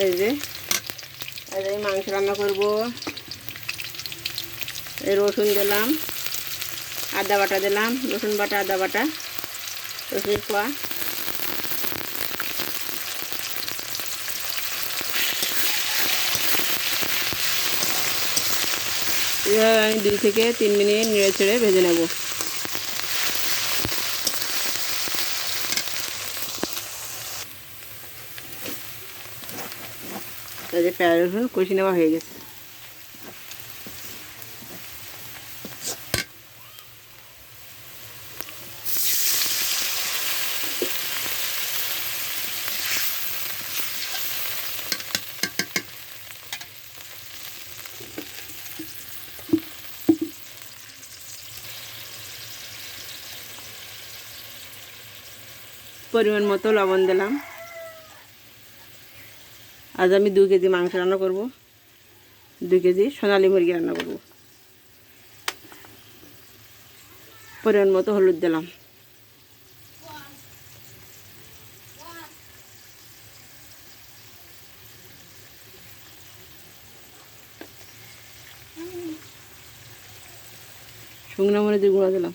এই যে এই মাংস রান্না করব। এই রসুন দিলাম, আদা বাটা দিলাম, রসুন বাটা, আদা বাটা, রসুন খোয়া। এবার আমি দুই থেকে তিন মিনিট নেড়ে চেড়ে ভেজে নেব। এই যে পেঁয়াজ রসুন কষি নেওয়া হয়ে গেছে। পরিমাণ মতো লবণ দিলাম। আজ আমি দু কেজি মাংস রান্না করব। দু কেজি সোনালি মুরগি রান্না করব। পরিমাণ মতো হলুদ দিলাম। শুকনো মরিচের গুঁড়া দিলাম।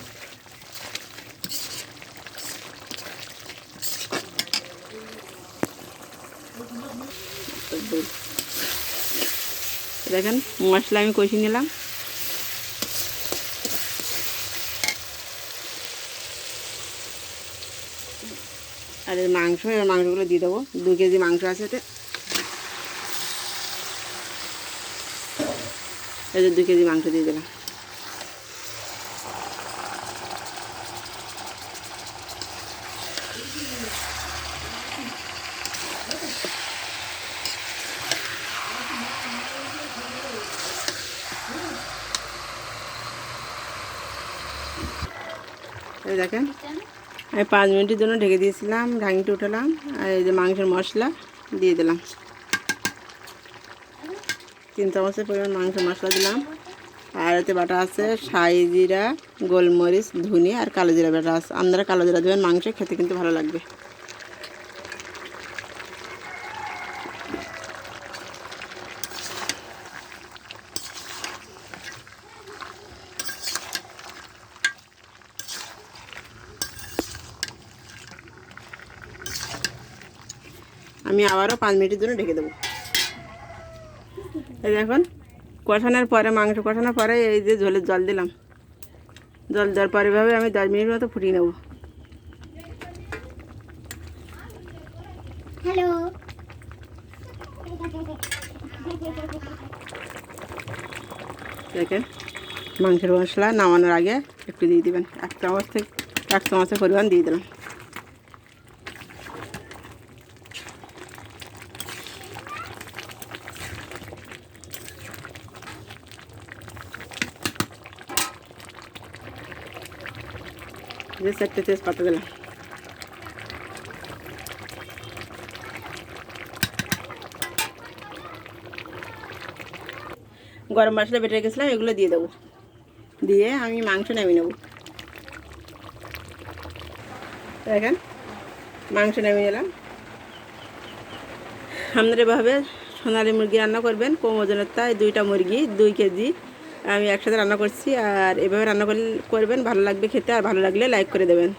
দেখেন, মশলা আমি কষি নিলাম। আর এর মাংস এর মাংসগুলো দিয়ে দেবো। দু কেজি মাংস আছে এতে। এদের দু কেজি মাংস দিয়ে দিলাম। এই দেখেন। আমি পাঁচ মিনিটের জন্য ঢেকে দিয়েছিলাম ঢাকনিটা উঠালাম, আর এই যে মাংসের মশলা দিয়ে দিলাম। তিন চামচের পরিমাণ মাংসের মশলা দিলাম। আর এতে বাটা আছে সাই জিরা, গোলমরিচ ধুনি আর কালো জিরা বাটা আছে। আপনারা কালো জিরা দেবেন, মাংস খেতে কিন্তু ভালো লাগবে। আমি আবারও পাঁচ মিনিটের জন্য ঢেকে দেবো। এই দেখুন কষানোর পরে মাংস কষানোর পরে এই যে ঝোলের জল দিলাম। জল দেওয়ার পরে এভাবে আমি দশ মিনিট মতো ফুটিয়ে নেব। হ্যালো। দেখেন মাংসের মশলা নামানোর আগে একটু দিয়ে দিবেন। এক চামচ থেকে এক চামচের পরিমাণ দিয়ে দিলাম। যে চারটে তেজপাতা দিলাম। গরম মশলা বেটে রেখেছিলাম, এগুলো দিয়ে দেবো। দিয়ে আমি মাংস নামিয়ে নেব। দেখেন, মাংস নামিয়ে নিলাম। আপনারা এভাবে সোনালি মুরগি রান্না করবেন, কম ওজনের তাই দুইটা মুরগি, দুই কেজি আমি একসাথে রান্না করছি আর এভাবে রান্না করবেন, ভালো লাগবে খেতে আর ভালো লাগলে লাইক করে দেবেন।